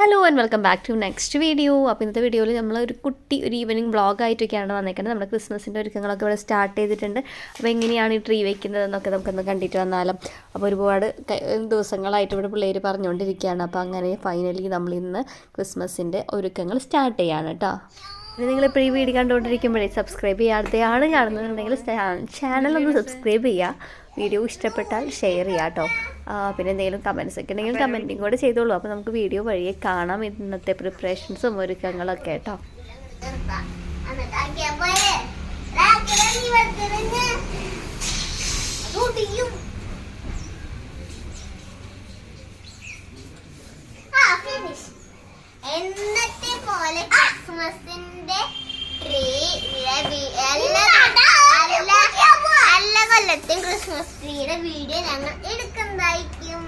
Hello and welcome back to next video അപ്പോൾ ഇന്നത്തെ വീഡിയോയിൽ നമ്മൾ ഒരു കുട്ടി ഒരു ഈവനിങ് വ്ളോഗായിട്ടൊക്കെയാണ് വന്നേക്കുന്നത് നമ്മുടെ ക്രിസ്മസിന്റെ ഒരുക്കങ്ങളൊക്കെ ഇവിടെ സ്റ്റാർട്ട് ചെയ്തിട്ടുണ്ട്. അപ്പോൾ എങ്ങനെയാണ് ഈ ട്രീ വയ്ക്കുന്നതെന്നൊക്കെ നമുക്കൊന്ന് കണ്ടിട്ട് വന്നാലും. അപ്പോൾ ഒരുപാട് ദിവസങ്ങളായിട്ട് ഇവിടെ പിള്ളേർ പറഞ്ഞുകൊണ്ടിരിക്കുകയാണ് അപ്പോൾ അങ്ങനെ ഫൈനലി നമ്മൾ ഇന്ന് ക്രിസ്മസിന്റെ ഒരുക്കങ്ങൾ സ്റ്റാർട്ട് ചെയ്യാണ് കേട്ടോ പിന്നെ നിങ്ങളിപ്പോൾ ഈ വീഡിയോ കണ്ടുകൊണ്ടിരിക്കുമ്പോഴേ സബ്സ്ക്രൈബ് ചെയ്യാതെയാണ് കാണുന്നുണ്ടെങ്കിൽ ചാനൽ ഒന്ന് സബ്സ്ക്രൈബ് ചെയ്യുക. വീഡിയോ ഇഷ്ടപ്പെട്ടാൽ ഷെയർ ചെയ്യാം കേട്ടോ പിന്നെ എന്തെങ്കിലും കമൻസ് ഒക്കെ ഉണ്ടെങ്കിൽ കമന്റും കൂടെ ചെയ്തോളൂ. അപ്പോൾ നമുക്ക് വീഡിയോ വഴിയെ കാണാം ഇന്നത്തെ പ്രിപ്പറേഷൻസും ഒരുക്കങ്ങളൊക്കെ കേട്ടോ. എന്നത്തെ പോലെ ക്രിസ്മസിന്റെ ട്രീ എല്ലാം കൊല്ലത്തും ക്രിസ്മസ് ട്രീയുടെ വീഡിയോ ഞങ്ങൾ എടുക്കുന്നതായിരിക്കും.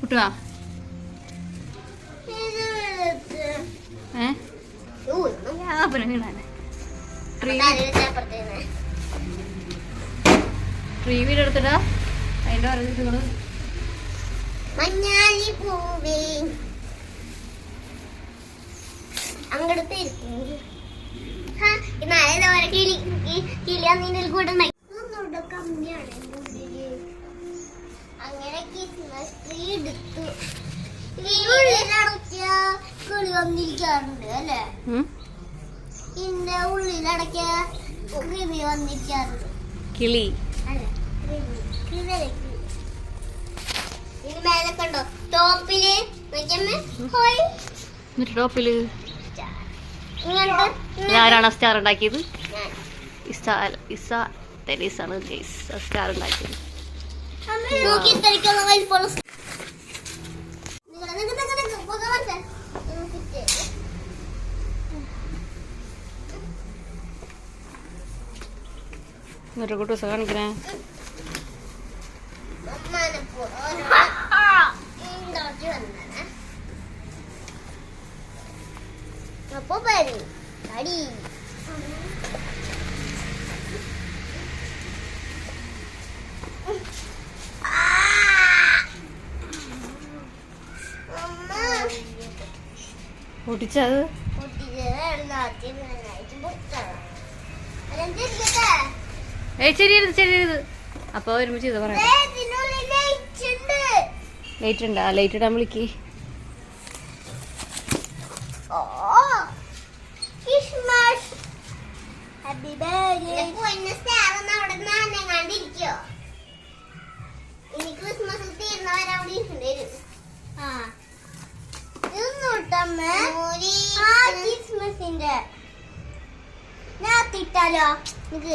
കുട്ടുവാ. ഏ? ഓ, ഇന്നും യാപനം വീണാനെ ട്രീ വീട് എടുത്തിട്ടാ അതിന്റെ പറയുന്നത് നിങ്ങൾ മഞ്ഞാലി പൂവേ. അങ്ങടുത്ത് നാളെ വരെ കിളി കിളി അന്നിന്റെ കൂടെ കമ്മിയാണ് അങ്ങനെ ക്രിസ്മസ് ട്രീ എടുത്തു. ഉള്ളിലടക്കിയ കിളി വന്നിരിക്കാറുണ്ട് അല്ലേ? ഇതിന്റെ ഉള്ളിലടക്കിയ കിളി വന്നിരിക്കാറുണ്ട്. കിളി. ടോപ്പിൽ. ആരാണ് സ്റ്റാർ ഉണ്ടാക്കിയത്? ഗൈസ് സ്റ്റാർ ഉണ്ടാക്കിയത്. നോക്കി ഇത്രയ്ക്കുള്ള വലിപ്പമുള്ള സ്- നിങ്ങൾ നിക്ക് നിക്ക് നിക്ക് പുക വരട്ടെ. ഒന്ന് fit ചെയ്ത്. എന്നിട്ട് കുട്ടൂസ കാണിക്കണേ ഉമ്മാനെ പോ- ഓരോ- ഇങ്ങോട്ട് വന്നേ. അപ്പൊ വരും അടി അമ്മ പൊട്ടിച്ചത്. ഏയ് ശരിയരുത് ശരിയരുത്. അപ്പോൾ ഒരുമിച്ച് ഇത് പറയാം ലൈറ്റ് ഉണ്ട് ആ ലൈറ്റ് ഇടാൻ വിളിക്ക്. ഞാൻ തിട്ടാലോ എനിക്ക്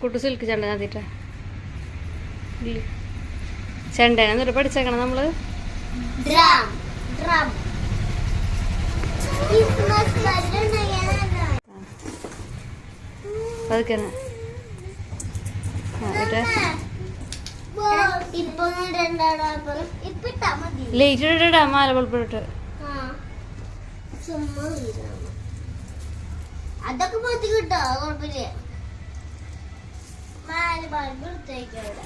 കുട്ടു സിൽക്ക് ചെണ്ട കാത്തിട്ട ചെണ്ടേനെ എന്നിട്ട് പഠിച്ചേക്കണം നമ്മൾ? എന്നിട്ട് ഇപ്പൊ ഇപ്പൊ ലൈറ്റ് ഇട്ടിട്ടാ മാല വീഴാണ്. അതൊക്കെ പൊത്തി കിട്ടോ കുഴപ്പമില്ല. നാല് ബൾബ് എടുത്തേക്കവിടെ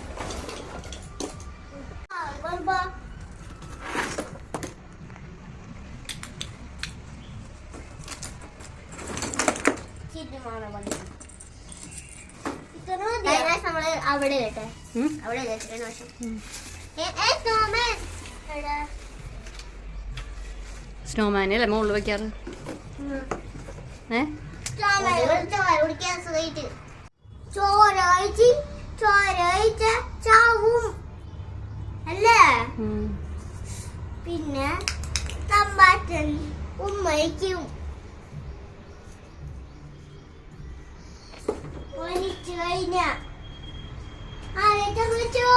നമ്മൾ അവിടെ അവിടെ സ്നോമാനെ അല്ലേ മുകളിൽ വെക്കാറ്? ഏ? ചാവും. അല്ലേ? പിന്നെ തമ്പാറ്റൻ ഉമ്മയ്ക്കും. കഴിഞ്ഞ. ആരേറ്റം വിളിച്ചോ?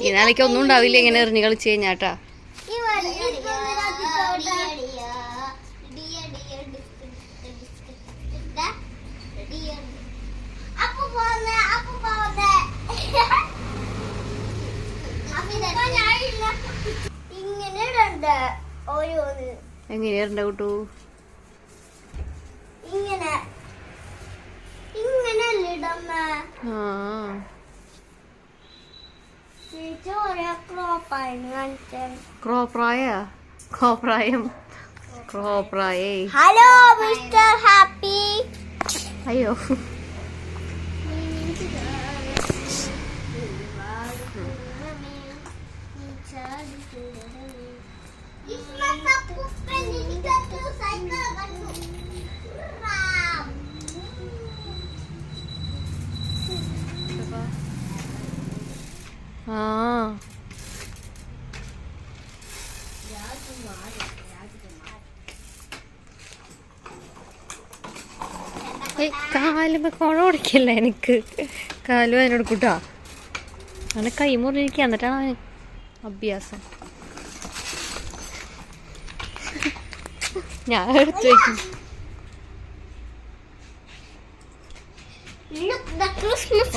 ഈ നാളേക്ക് ഒന്നും ഉണ്ടാവില്ല ഇങ്ങനെ എറിഞ്ഞ് കളിച്ച് കഴിഞ്ഞാട്ടാ. അപ്പൊ കൂട്ടു? ഇങ്ങനെ. ഇങ്ങനെ ആ. Krooppainen. Krooppainen. Krooppainen. Krooppainen. Hello, Mr. Happy. Ayo. ഏയ് കാലുമ്പോ കുഴ ഓടിക്കല്ല എനിക്ക്? കാലും അതിനോട് കൂട്ടാ അങ്ങനെ കൈ മുറിഞ്ഞിരിക്കുക എന്നിട്ടാണ് അവന് അഭ്യാസം. ഞാൻ എടുത്തു വയ്ക്കും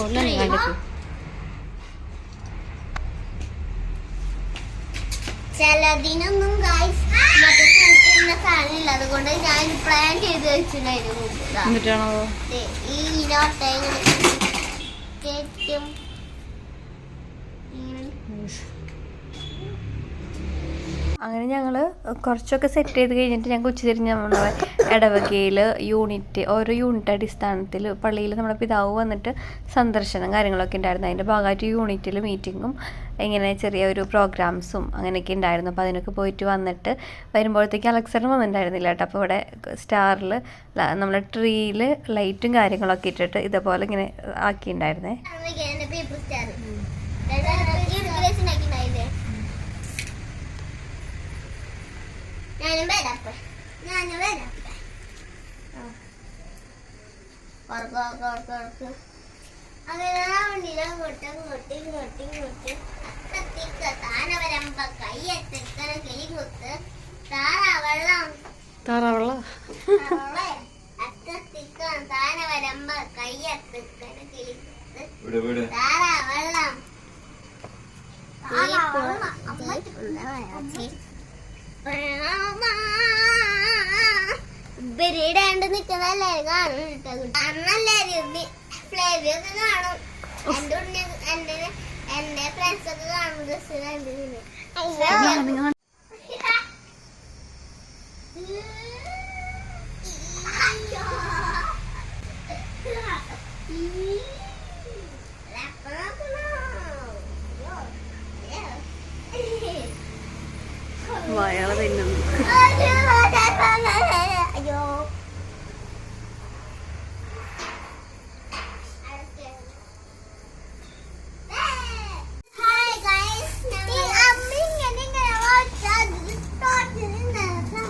ഒന്നും കണ്ടിട്ടു ചിലതിനൊന്നും എന്ന സാധനമില്ല. അതുകൊണ്ട് ഞാൻ പ്ലാൻ ചെയ്ത് വെച്ചിട്ടുണ്ടായിരുന്നു. ഈ ഇനോട്ട ഇങ്ങനെ കയറ്റും ഇങ്ങനെ അങ്ങനെ ഞങ്ങൾ കുറച്ചൊക്കെ സെറ്റ് ചെയ്ത് കഴിഞ്ഞിട്ട് ഞങ്ങൾക്ക് ഉച്ചതിരിഞ്ഞ് നമ്മുടെ ഇടവകയിൽ യൂണിറ്റ് ഓരോ യൂണിറ്റ് അടിസ്ഥാനത്തിൽ പള്ളിയിൽ നമ്മുടെ പിതാവ് വന്നിട്ട് സന്ദർശനം കാര്യങ്ങളൊക്കെ ഉണ്ടായിരുന്നു അതിന്റെ ഭാഗമായിട്ട് യൂണിറ്റിൽ മീറ്റിങ്ങും ഇങ്ങനെ ചെറിയ ഒരു പ്രോഗ്രാംസും അങ്ങനെയൊക്കെ ഉണ്ടായിരുന്നു അപ്പോൾ അതിനൊക്കെ പോയിട്ട് വന്നിട്ട് വരുമ്പോഴത്തേക്ക് അലക്സറും വന്നിട്ടുണ്ടായിരുന്നില്ല കേട്ടോ. അപ്പോൾ ഇവിടെ സ്റ്റാറിൽ നമ്മുടെ ട്രീയിൽ ലൈറ്റും കാര്യങ്ങളൊക്കെ ഇട്ടിട്ട് ഇതേപോലെ ഇങ്ങനെ ആക്കിയിട്ടുണ്ടായിരുന്നേ ഞാനും വരാപ്പ ഞാനും വരാപ്പ ഉറക്ക ഉറക്ക ഉറക്ക ഉറക്ക. അങ്ങനെ ആ വണ്ടിയിൽ അങ്ങോട്ട് അങ്ങോട്ട് ഇങ്ങോട്ട് ഇങ്ങോട്ട് അത്തത്തിക്ക താന വരമ്പ കയ്യെത്തിക്കണ കിളി കുത്ത് താറാ വെള്ളം താറാവെള്ള താറാവേ, അറ്റത്തിക്കാൻ താന വരമ്പ കയ്യെത്തിക്കണ കിളി കുത്ത് ഇവിടെ വീട് താറാ വെള്ളം താറാ വെള്ളം ഇവരിടാണ്ട് നിക്കുന്നല്ലേ കാണും അന്നല്ലാരും ഫ്ലേവി ഒക്കെ കാണും. എന്റെ എന്റെ ഫ്രണ്ട്സ് ഒക്കെ കാണും ഡ്രസ് കണ്ടിരുന്നു വയറ് തിന്നുന്നു അയ്യോ ഹായ് ഗൈസ് ഈ അമ്മ ഇങ്ങനെ ഇങ്ങനെ വാച്ചാൽ തോട്ടിരുന്നതാ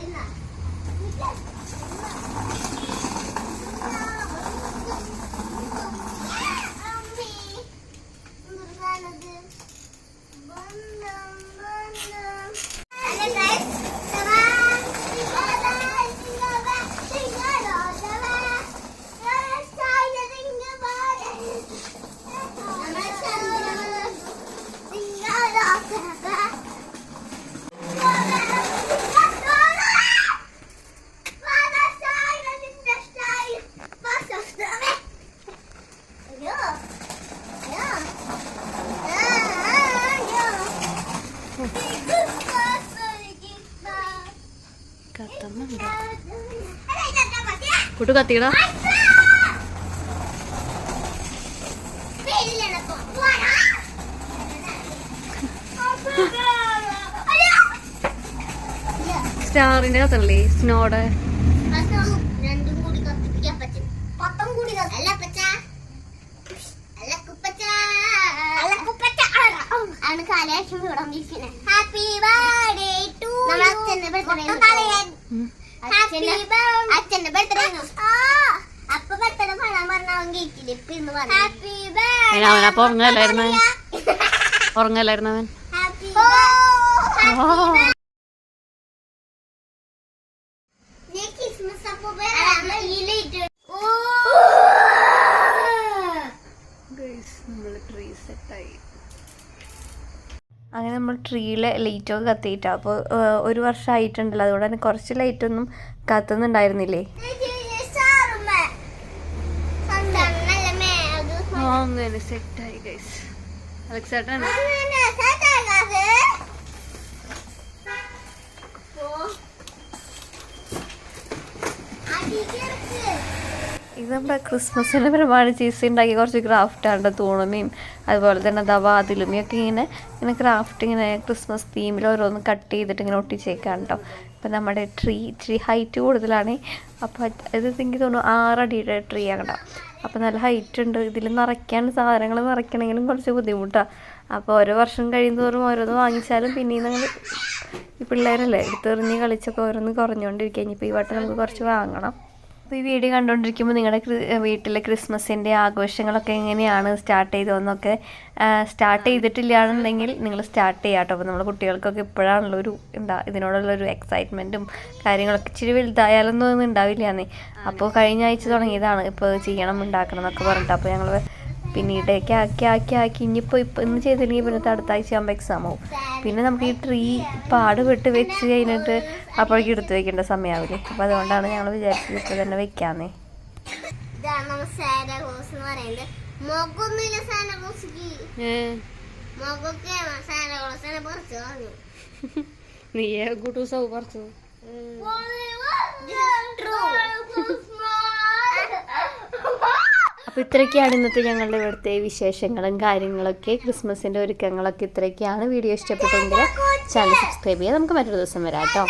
എന്നാ അമ്മി എന്താണ് ബന്ധം ബന്ധം അല്ല ഗൈസ് തവാ സിംഗാടാ സിംഗാടാ സിംഗാടാ തവാ യാ സിംഗ ബാരെ സിംഗാടാ തവാ കത്തുന്നുണ്ട് കൂട്ടു കത്തിക്കടാ സ്റ്റാറിന്റെ കത്തല്ലേ സ്നോടെ രണ്ടും കൂടി കത്തിക്കാൻ പറ്റും പത്തും കൂടി അല്ല പച്ച അല്ല കുപ്പച്ച അല്ല കുപ്പച്ച ആണ് കത്തല്ലേ സ്നോടെ ഹാപ്പി ബർത്ത്ഡേ ടു ബർത്ത്ഡേ അച്ഛന്റെ ബർത്ത്ഡേ അപ്പൊ ബർത്ത്ഡേ പറയാൻ പറഞ്ഞ കേക്കിൽ ഹാപ്പി അതിന് അവനപ്പൊ ഉറങ്ങല്ലായിരുന്നു ഉറങ്ങല്ലായിരുന്നു അവൻ ഹാപ്പി ക്രിസ്മസ് അപ്പൊ ഇലയിട്ട് നമ്മൾ ട്രീ സെറ്റായി അങ്ങനെ നമ്മൾ ട്രീയിലെ ലൈറ്റൊക്കെ കത്തിയിട്ടാ. അപ്പോൾ ഒരു വർഷം ആയിട്ടുണ്ടല്ലോ അതുകൊണ്ട് തന്നെ കുറച്ച് ലൈറ്റൊന്നും കത്തുന്നുണ്ടായിരുന്നില്ലേ? അങ്ങനെ സെറ്റായി ഗൈസ് ഇത് ക്രിസ്മസിനെ പ്രമാണിച്ച് ഈസി ഉണ്ടാക്കി കുറച്ച് ക്രാഫ്റ്റാണ് തൂണുമയും അതുപോലെ തന്നെ ദാ ഒക്കെ ഇങ്ങനെ ഇങ്ങനെ ക്രാഫ്റ്റ് ഇങ്ങനെ ക്രിസ്മസ് തീമിൽ ഓരോന്ന് കട്ട് ചെയ്തിട്ട് ഇങ്ങനെ ഒട്ടിച്ചേക്കാം കേട്ടോ അപ്പം നമ്മുടെ ട്രീ ട്രീ ഹൈറ്റ് കൂടുതലാണ്. അപ്പോൾ ഇത് എനിക്ക് തോന്നുന്നു ആറടിയുടെ ട്രീ ആകണ്ട അപ്പോൾ നല്ല ഹൈറ്റ് ഉണ്ട്. ഇതിൽ നിറയ്ക്കാൻ സാധനങ്ങൾ നിറയ്ക്കണമെങ്കിലും കുറച്ച് ബുദ്ധിമുട്ടാണ് അപ്പോൾ ഓരോ വർഷം കഴിയുന്നതോറും ഓരോന്ന് വാങ്ങിച്ചാലും പിന്നെയും നിങ്ങൾ ഈ പിള്ളേരല്ലേ എടുത്തെറിഞ്ഞ് കളിച്ചൊക്കെ ഓരോന്ന് കുറഞ്ഞുകൊണ്ടിരിക്കുക ഇനിയിപ്പോൾ ഈ വട്ടം നമുക്ക് കുറച്ച് വാങ്ങണം. അപ്പോൾ ഈ വീഡിയോ കണ്ടുകൊണ്ടിരിക്കുമ്പോൾ നിങ്ങളുടെ വീട്ടിലെ ക്രിസ്മസിന്റെ ആഘോഷങ്ങളൊക്കെ എങ്ങനെയാണ് സ്റ്റാർട്ട് ചെയ്തതെന്നൊക്കെ സ്റ്റാർട്ട് ചെയ്തിട്ടില്ലാന്നുണ്ടെങ്കിൽ നിങ്ങൾ സ്റ്റാർട്ട് ചെയ്യാം കേട്ടോ അപ്പോൾ നമ്മുടെ കുട്ടികൾക്കൊക്കെ ഇപ്പോഴാണല്ലോ ഒരു ഇതിനോടുള്ളൊരു എക്സൈറ്റ്മെന്റും കാര്യങ്ങളൊക്കെ ഇച്ചിരി വലുതായാലൊന്നും ഉണ്ടാവില്ലാന്നേ അപ്പോൾ കഴിഞ്ഞ ആഴ്ച തുടങ്ങിയതാണ്. ഇപ്പോൾ ചെയ്യണം ഉണ്ടാക്കണം എന്നൊക്കെ പറഞ്ഞിട്ട്. അപ്പോൾ ഞങ്ങൾ പിന്നീടേക്ക് ആക്കി ആക്കി ആക്കി. ഇനിയിപ്പോൾ ഇപ്പം ഇന്ന് ചെയ്തില്ലെങ്കിൽ പിന്നെ അടുത്ത ആഴ്ച ആകുമ്പോൾ എക്സാം ആവും. പിന്നെ നമുക്ക് ഈ ട്രീ പാട് വിട്ട് വെച്ച് കഴിഞ്ഞിട്ട് അപ്പോഴേക്കും എടുത്ത് വെക്കേണ്ട സമയമാവില്ലേ അപ്പോൾ അതുകൊണ്ടാണ് ഞങ്ങൾ വിചാരിച്ചത് ഇപ്പോൾ തന്നെ വെക്കാമെന്നേ നീ കൂട്ടു സൗ പറിച്ചു അപ്പോൾ ഇത്രയൊക്കെയാണ് ഇന്നത്തെ ഞങ്ങളുടെ ഇവിടുത്തെ വിശേഷങ്ങളും കാര്യങ്ങളൊക്കെ. ക്രിസ്മസിന്റെ ഒരുക്കങ്ങളൊക്കെ ഇത്രയൊക്കെയാണ്. വീഡിയോ ഇഷ്ടപ്പെട്ടെങ്കിൽ ചാനൽ സബ്സ്ക്രൈബ് ചെയ്യുക നമുക്ക് മറ്റൊരു ദിവസം വരാം കേട്ടോ.